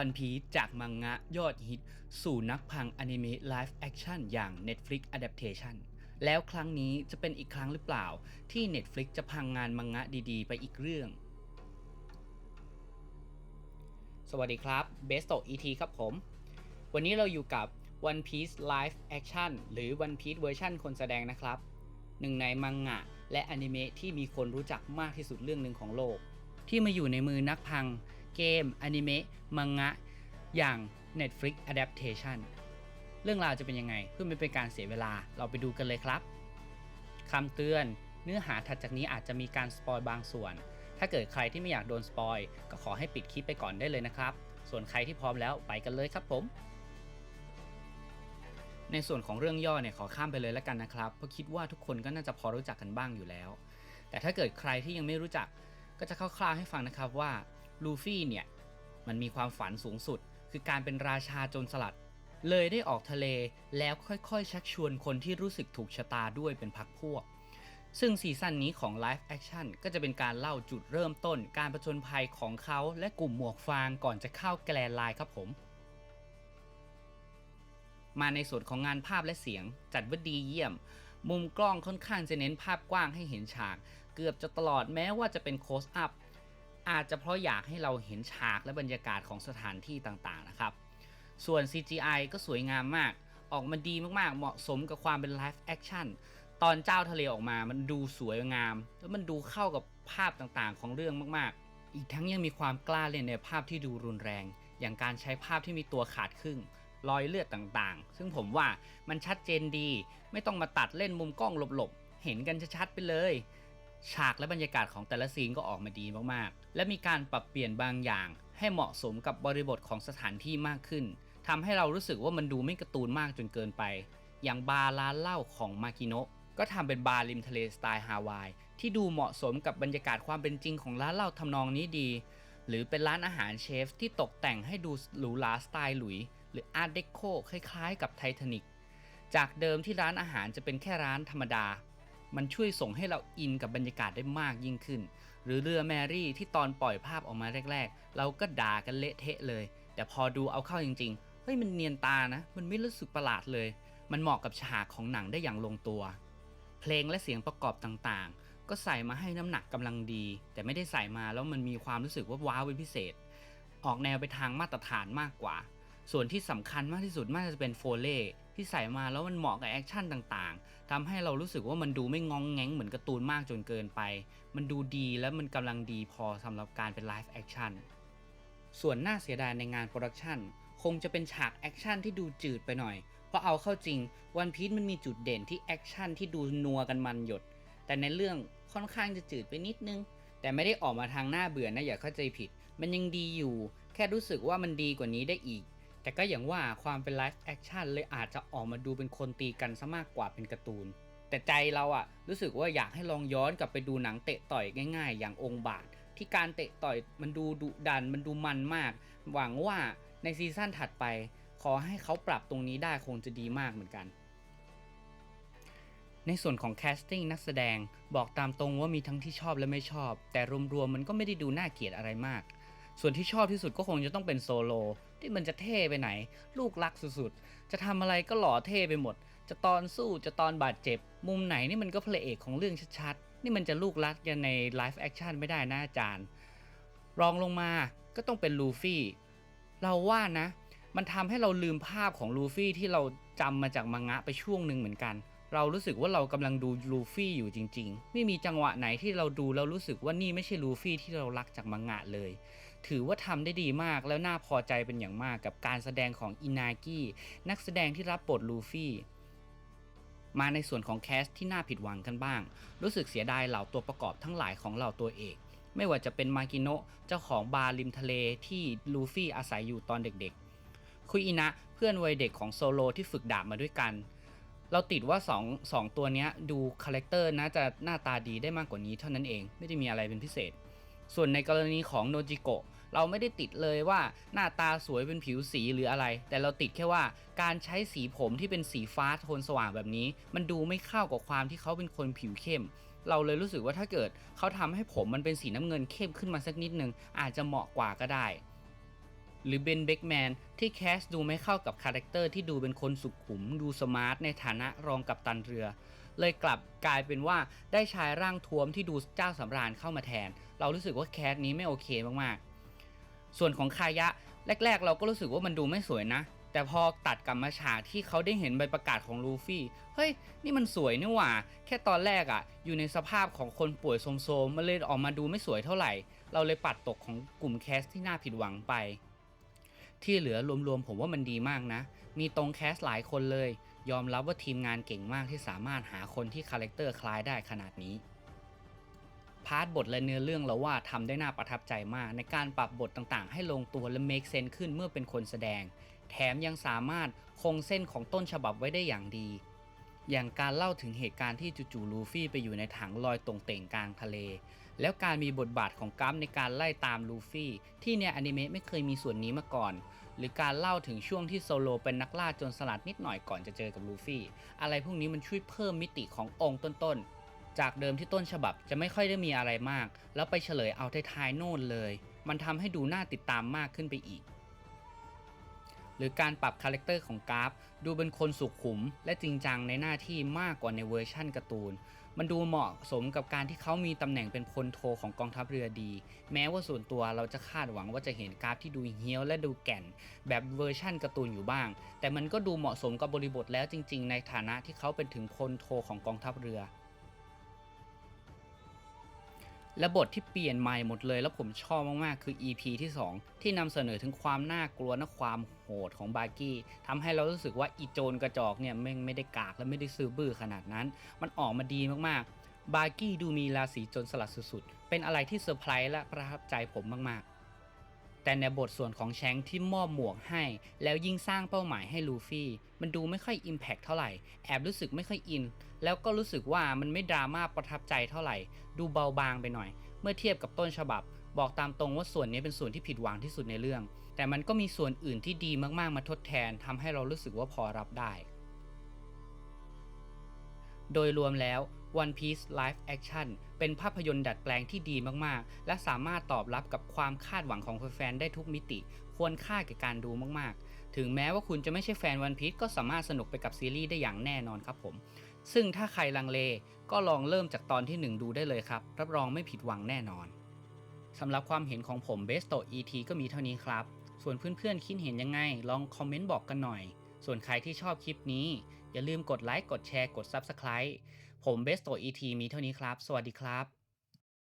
One Piece จากมังงะยอดฮิต สู่นักพังอนิเมะไลฟ์แอคชั่นอย่าง Netflix Adaptation แล้วครั้งนี้จะเป็นอีกครั้งหรือเปล่า ที่ Netflix จะพังงานมังงะดีๆ ไปอีกเรื่อง สวัสดีครับ b e s t o ET ครับผม วันนี้เราอยู่กับ One Piece Live Action หรือ One Piece เวอร์ชันคนแสดงนะครับ หนึ่งในมังงะ และอนิเมะที่มีคนรู้จักมากที่สุดเรื่องหนึ่งของโลก ที่มาอยู่ในมือนักพัง เกมอนิเมะ มังงะ อย่าง Netflix Adaptation เรื่องราวจะเป็นยังไง เพื่อไม่เป็นการเสียเวลาเราไปดูกันเลยครับคำเตือนเนื้อหาถัดจากนี้อาจจะมีการสปอยบางส่วน ถ้าเกิดใครที่ไม่อยากโดนสปอยก็ขอให้ปิดคลิปไปก่อนได้เลยนะครับ ส่วนใครที่พร้อมแล้วไปกันเลยครับผม ในส่วนของเรื่องย่อเนี่ยขอข้ามไปเลยแล้วกันนะครับ เพราะคิดว่าทุกคนก็น่าจะพอรู้จักกันบ้างอยู่แล้ว แต่ถ้าเกิดใครที่ยังไม่รู้จักก็จะคร่าวๆให้ฟังนะครับว่า ลูฟี่เนี่ยมันมีความฝันสูงสุด คือการเป็นราชาโจรสลัด เลยได้ออกทะเลแล้วค่อยๆ ชักชวนคนที่รู้สึกถูกชะตาด้วยเป็นพักพวก ซึ่งซีซั่นนี้ของ Live Action ก็จะเป็นการเล่าจุดเริ่มต้น การประจนภัยของเขาและกลุ่มหมวกฟางก่อนจะเข้าแกลนไลน์ครับผมมาในส่วนของงานภาพและเสียง จัดว่าดีเยี่ยม มุมกล้องค่อนข้างจะเน้นภาพกว้างให้เห็นฉาก เกือบจะตลอดแม้ว่าจะเป็นโคสอัพ อาจจะเพราะอยากให้เราเห็นฉากและบรรยากาศของสถานที่ต่างๆนะครับ ส่วน CGI ก็สวยงามมาก ออกมาดีมากๆ เหมาะสมกับความเป็นไลฟ์แอคชั่นตอนเจ้าทะเลออกมามันดูสวยงาม แล้วมันดูเข้ากับภาพต่างๆของเรื่องมากๆ อีกทั้งยังมีความกล้าเล่นในภาพที่ดูรุนแรง อย่างการใช้ภาพที่มีตัวขาดครึ่งรอยเลือดต่างๆ ซึ่งผมว่ามันชัดเจนดี ไม่ต้องมาตัดเล่นมุมกล้องหลบๆ เห็นกันชัดๆไปเลย ฉากและบรรยากาศของแต่ละซีนก็ออกมาดีมากๆ และมีการปรับเปลี่ยนบางอย่าง ให้เหมาะสมกับบริบทของสถานที่มากขึ้นทำให้เรารู้สึกว่ามันดูไม่การ์ตูนมากจนเกินไป อย่างบาร์ร้านเหล้าของมากิโนะก็ทำเป็นบาร์ริมทะเลสไตล์ฮาวายที่ดูเหมาะสมกับบรรยากาศความเป็นจริงของร้านเหล้าทำนองนี้ดี หรือเป็นร้านอาหารเชฟที่ตกแต่งให้ดูหรูหราสไตล์หลุย หรืออาร์ตเดโคคล้ายๆ กับไททานิกจากเดิมที่ร้านอาหารจะเป็นแค่ร้านธรรมดา มันช่วยส่งให้เราอินกับบรรยากาศได้มากยิ่งขึ้น หรือเรือแมรี่ที่ตอนปล่อยภาพออกมาแรก ๆ เราก็ด่ากันเละเทะเลย แต่พอดูเอาเข้าจริงๆ เฮ้ยมันเนียนตานะ มันไม่รู้สึกประหลาดเลย มันเหมาะกับฉากของหนังได้อย่างลงตัว เพลงและเสียงประกอบต่างๆ ก็ใส่มาให้น้ำหนักกำลังดี แต่ไม่ได้ใส่มาแล้วมันมีความรู้สึกว่าว้าวเป็นพิเศษ ออกแนวไปทางมาตรฐานมากกว่า ส่วนที่สำคัญมากที่สุดน่าจะเป็นโฟเล่ ที่ใส่มาแล้วมันเหมาะกับแอคชั่นต่างๆทำให้เรารู้สึกว่ามันดูไม่งองแงงเหมือนการ์ตูนมากจนเกินไป มันดูดีและมันกำลังดีพอสำหรับการเป็นไลฟ์แอคชั่น ส่วนน่าเสียดายในงานโปรดักชันคงจะเป็นฉากแอคชั่นที่ดูจืดไปหน่อย เพราะเอาเข้าจริงวันพี e มันมีจุดเด่นที่แอคชั่นที่ดูนัวกันมันหยด แต่ในเรื่องค่อนข้างจะจืดไปนิดนึง แต่ไม่ได้ออกมาทางหน้าเบื่อนะอย่าเข้าใจผิด มันยังดีอยู่ แค่รู้สึกว่ามันดีกว่านี้ได้อีก แต่ก็อย่างว่าความเป็นไลฟ์แอคชั่นเลยอาจจะออกมาดูเป็นคนตีกันซะมากกว่าเป็นการ์ตูน แต่ใจเราอะรู้สึกว่าอยากให้ลองย้อนกลับไปดูหนังเตะต่อยง่าย ๆ อย่างองค์บาท ที่การเตะต่อยมันดูดุดันมันดูมันมาก หวังว่าในซีซั่นถัดไป ขอให้เขาปรับตรงนี้ได้คงจะดีมากเหมือนกัน ในส่วนของแคสติ้งนักแสดงบอกตามตรงว่ามีทั้งที่ชอบและไม่ชอบ แต่รวมๆมันก็ไม่ได้ดูน่าเกลียดอะไรมาก ส่วนที่ชอบที่สุดก็คงจะต้องเป็นโซโลที่มันจะเท่ไปไหน ลูกรักสุดๆ จะทำอะไรก็หล่อเท่ไปหมด จะตอนสู้จะตอนบาดเจ็บ มุมไหนนี่มันก็พระเอกของเรื่องชัดๆ นี่มันจะลูกรักยันในไลฟ์แอคชั่นไม่ได้นะอาจารย์ รองลงมาก็ต้องเป็นลูฟี่ เราว่านะ มันทำให้เราลืมภาพของลูฟี่ที่เราจำมาจากมังงะไปช่วงหนึ่งเหมือนกัน เรารู้สึกว่าเรากำลังดูลูฟี่อยู่จริง ๆ ไม่มีจังหวะไหนที่เราดูแล้วรู้สึกว่านี่ไม่ใช่ลูฟี่ที่เรารักจากมังงะเลย ถือว่าทำได้ดีมากแล้วน่าพอใจเป็นอย่างมากกับการแสดงของอินากินักแสดงที่รับบทลูฟี่มาในส่วนของแคสที่น่าผิดหวังกันบ้าง รู้สึกเสียดายเหล่าตัวประกอบทั้งหลายของเหล่าตัวเอก ไม่ว่าจะเป็นมากิโนะเจ้าของบาร์ริมทะเลที่ลูฟี่อาศัยอยู่ตอนเด็กๆ คุยอินะเพื่อนวัยเด็กของโซโลที่ฝึกดาบมาด้วยกัน เราติดว่า2 2ตัวนี้ดูคาแรคเตอร์น่าจะหน้าตาดีได้มากกว่านี้เท่านั้นเอง ไม่ได้มีอะไรเป็นพิเศษ ส่วนในกรณีของโนจิโกะเราไม่ได้ติดเลยว่าหน้าตาสวยเป็นผิวสีหรืออะไร แต่เราติดแค่ว่าการใช้สีผมที่เป็นสีฟ้าโทนสว่างแบบนี้ มันดูไม่เข้ากับความที่เขาเป็นคนผิวเข้ม เราเลยรู้สึกว่าถ้าเกิดเขาทำให้ผมมันเป็นสีน้ำเงินเข้มขึ้นมาสักนิดนึงอาจจะเหมาะกว่าก็ได้ หรือเบนเบกแมนที่แคสดูไม่เข้ากับคาแรคเตอร์ที่ดูเป็นคนสุขุม ดูสมาร์ทในฐานะรองกับตันเรือ เลยกลับกลายเป็นว่าได้ชายร่างท้วมที่ดูเจ้าสำราญเข้ามาแทน เรารู้สึกว่าแคสนี้ไม่โอเคมากๆ ส่วนของคายะแรก ๆ เราก็รู้สึกว่ามันดูไม่สวยนะ แต่พอตัดกลับมาฉากที่เขาได้เห็นใบประกาศของลูฟี่ เฮ้ย นี่มันสวยนี่หว่า แค่ตอนแรกอะ่ะ อยู่ในสภาพของคนป่วยโทรมๆมันเลยออกมาดูไม่สวยเท่าไหร่ เราเลยปัดตกของกลุ่มแคสที่น่าผิดหวังไป ที่เหลือรวมๆผมว่ามันดีมากนะ มีตรงแคสหลายคนเลย ยอมรับว่าทีมงานเก่งมากที่สามารถหาคนที่คาแรคเตอร์คล้ายได้ขนาดนี้ พาร์ทบทและเนื้อเรื่องเราว่าทำได้น่าประทับใจมาก ในการปรับบทต่างๆ ให้ลงตัวและ make sense ขึ้นเมื่อเป็นคนแสดง แถมยังสามารถคงเส้นของต้นฉบับไว้ได้อย่างดี อย่างการเล่าถึงเหตุการณ์ที่จู่ๆลูฟี่ไปอยู่ในถังลอยตรงเต่งกลางทะเล แล้วการมีบทบาทของกัมในการไล่ตามลูฟี่ที่ในอนิเมะไม่เคยมีส่วนนี้มาก่อน หรือการเล่าถึงช่วงที่โซโลเป็นนักล่าจนสลัดนิดหน่อยก่อนจะเจอกับลูฟี่อะไรพวกนี้มันช่วยเพิ่มมิติขององค์ต้นๆ จากเดิมที่ต้นฉบับจะไม่ค่อยได้มีอะไรมาก แล้วไปเฉลยเอาท้ายๆโน่นเลย มันทำให้ดูน่าติดตามมากขึ้นไปอีกหรือการปรับคาแรคเตอร์ของกราฟ ดูเป็นคนสุขุม และจริงจังในหน้าที่มากกว่าในเวอร์ชั่นการ์ตูน มันดูเหมาะสมกับการที่เขามีตำแหน่งเป็นพลโทของกองทัพเรือดี แม้ว่าส่วนตัวเราจะคาดหวังว่าจะเห็นกราฟที่ดูเฮี้ยวและดูแก่น แบบเวอร์ชั่นการ์ตูนอยู่บ้าง แต่มันก็ดูเหมาะสมกับบริบทแล้วจริง ๆ ในฐานะที่เขาเป็นถึงพลโทของกองทัพเรือ และบทที่เปลี่ยนใหม่หมดเลย แล้วผมชอบมาก ๆ คือ EP ที่ 2 ที่นำเสนอถึงความน่ากลัวและความโหดของบาร์กี้ทำให้เรารู้สึกว่าอีโจนกระจอกเนี่ยไม่ไม่ได้กากและไม่ได้ซื้อบื้อขนาดนั้น มันออกมาดีมากๆ บาร์กี้ดูมีราศีจนสลัดสุด ๆ เป็นอะไรที่เซอร์ไพรส์และประทับใจผมมาก ๆ แต่ในบทส่วนของแชงที่มอบหมวกให้ แล้วยิ่งสร้างเป้าหมายให้ลูฟี่ มันดูไม่ค่อยอิมแพกเท่าไหร่ แอบรู้สึกไม่ค่อยอิน แล้วก็รู้สึกว่ามันไม่ดราม่าประทับใจเท่าไหร่ ดูเบาบางไปหน่อย เมื่อเทียบกับต้นฉบับ บอกตามตรงว่าส่วนนี้เป็นส่วนที่ผิดหวังที่สุดในเรื่อง แต่มันก็มีส่วนอื่นที่ดีมากๆมาทดแทนทำให้เรารู้สึกว่าพอรับได้ โดยรวมแล้ว One Piece Live Action เป็นภาพยนตร์ดัดแปลงที่ดีมากๆ และสามารถตอบรับกับความคาดหวังของแฟนๆได้ทุกมิติ ควรค่าแก่การดูมากๆ ถึงแม้ว่าคุณจะไม่ใช่แฟน One Piece ก็สามารถสนุกไปกับซีรีส์ได้อย่างแน่นอนครับผม ซึ่งถ้าใครลังเลก็ลองเริ่มจากตอนที่ 1 ดูได้เลยครับ รับรองไม่ผิดหวังแน่นอนสำหรับความเห็นของผม b e s t o ET ก็มีเท่านี้ครับ ส่วนเพื่อนๆคิดเห็นยังไง ลองคอมเมนต์บอกกันหน่อย ส่วนใครที่ชอบคลิปนี้ อย่าลืมกดไลค์กดแชร์กด Subscribe ผมเบสโตอีทีมีเท่านี้ครับ สวัสดีครับ